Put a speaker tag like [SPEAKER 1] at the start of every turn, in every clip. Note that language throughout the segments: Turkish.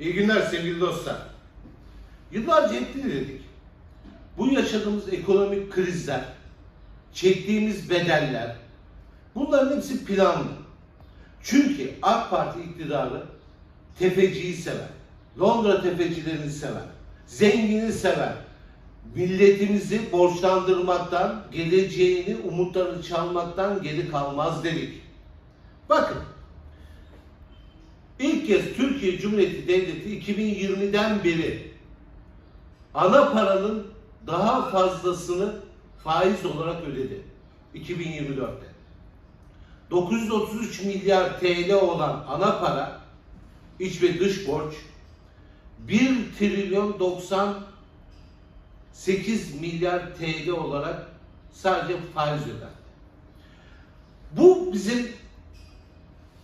[SPEAKER 1] İyi günler sevgili dostlar. Yıllarca hep dinledik. Bu yaşadığımız ekonomik krizler, çektiğimiz bedeller, bunların hepsi planlı. Çünkü AK Parti iktidarı tefeciyi sever. Londra tefecilerini sever. Zengini sever. Milletimizi borçlandırmaktan, geleceğini, umutlarını çalmaktan geri kalmaz dedik. Bakın, Kez Türkiye Cumhuriyeti Devleti 2020'den beri ana paranın daha fazlasını faiz olarak ödedi. 2024'te. 933 milyar TL olan ana para iç ve dış borç 1 trilyon 98 milyar TL olarak sadece faiz ödendi. Bu bizim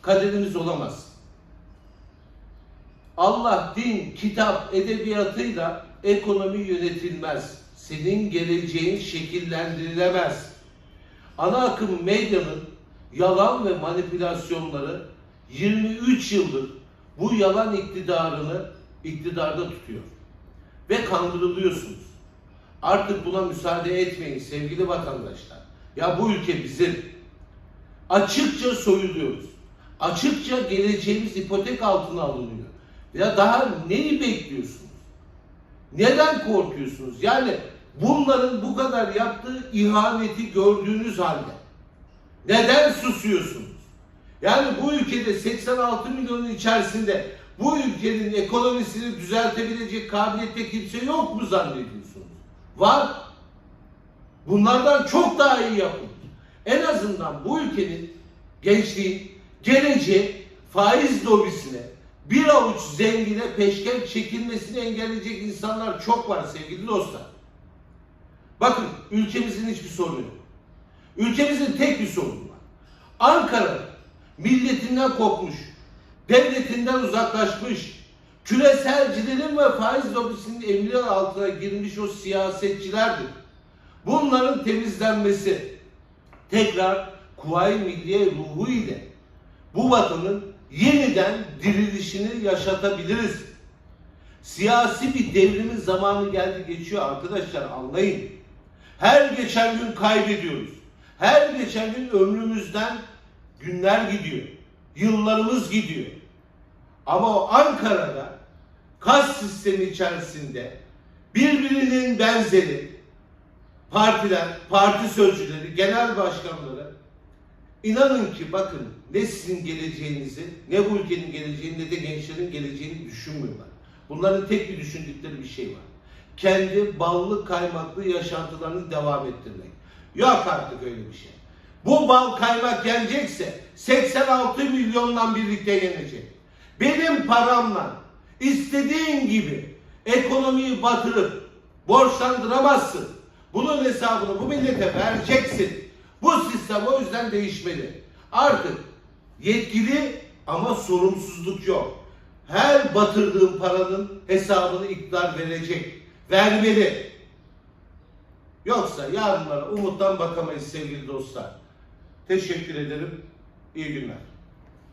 [SPEAKER 1] kaderimiz olamaz. Allah, din, kitap, edebiyatıyla ekonomi yönetilmez. Senin geleceğin şekillendirilemez. Ana akım medyanın yalan ve manipülasyonları 23 yıldır bu yalan iktidarını iktidarda tutuyor. Ve kandırılıyorsunuz. Artık buna müsaade etmeyin sevgili vatandaşlar. Ya bu ülke bizim. Açıkça soyuluyoruz. Açıkça geleceğimiz ipotek altına alınıyor. Ya daha neyi bekliyorsunuz? Neden korkuyorsunuz? Yani bunların bu kadar yaptığı ihaneti gördüğünüz halde neden susuyorsunuz? Yani bu ülkede 86 milyonun içerisinde bu ülkenin ekonomisini düzeltebilecek kabiliyette kimse yok mu zannediyorsunuz? Var. Bunlardan çok daha iyi yapın. En azından bu ülkenin gençliği, geleceği faiz lobisine, bir avuç zengine peşkeş çekilmesini engelleyecek insanlar çok var sevgili dostlar. Bakın ülkemizin hiçbir sorunu yok. Ülkemizin tek bir sorunu var. Ankara milletinden kopmuş, devletinden uzaklaşmış, küreselcilerin ve faiz lobisinin emri altına girmiş o siyasetçilerdir. Bunların temizlenmesi tekrar Kuvayi Milliye ruhu ile bu vatanın yeniden dirilişini yaşatabiliriz. Siyasi bir devrimin zamanı geldi geçiyor arkadaşlar anlayın. Her geçen gün kaybediyoruz. Her geçen gün ömrümüzden günler gidiyor. Yıllarımız gidiyor. Ama o Ankara'da kas sistemi içerisinde birbirinin benzeri partiler, parti sözcüleri, genel başkanları İnanın ki bakın ne sizin geleceğinizi, ne bu ülkenin geleceğini, ne de gençlerin geleceğini düşünmüyorlar. Bunların tek bir düşündükleri bir şey var. Kendi ballı kaymaklı yaşantılarını devam ettirmek. Yok artık öyle bir şey. Bu bal kaymak yenecekse 86 milyonla birlikte yenecek. Benim paramla istediğin gibi ekonomiyi batırıp borçlandıramazsın. Bunun hesabını bu millete vereceksin. Bu sistem o yüzden değişmeli. Artık yetkili ama sorumsuzluk yok. Her batırdığın paranın hesabını iktidar verecek. Vermeli. Yoksa yarınlara umuttan bakamayız sevgili dostlar. Teşekkür ederim. İyi günler.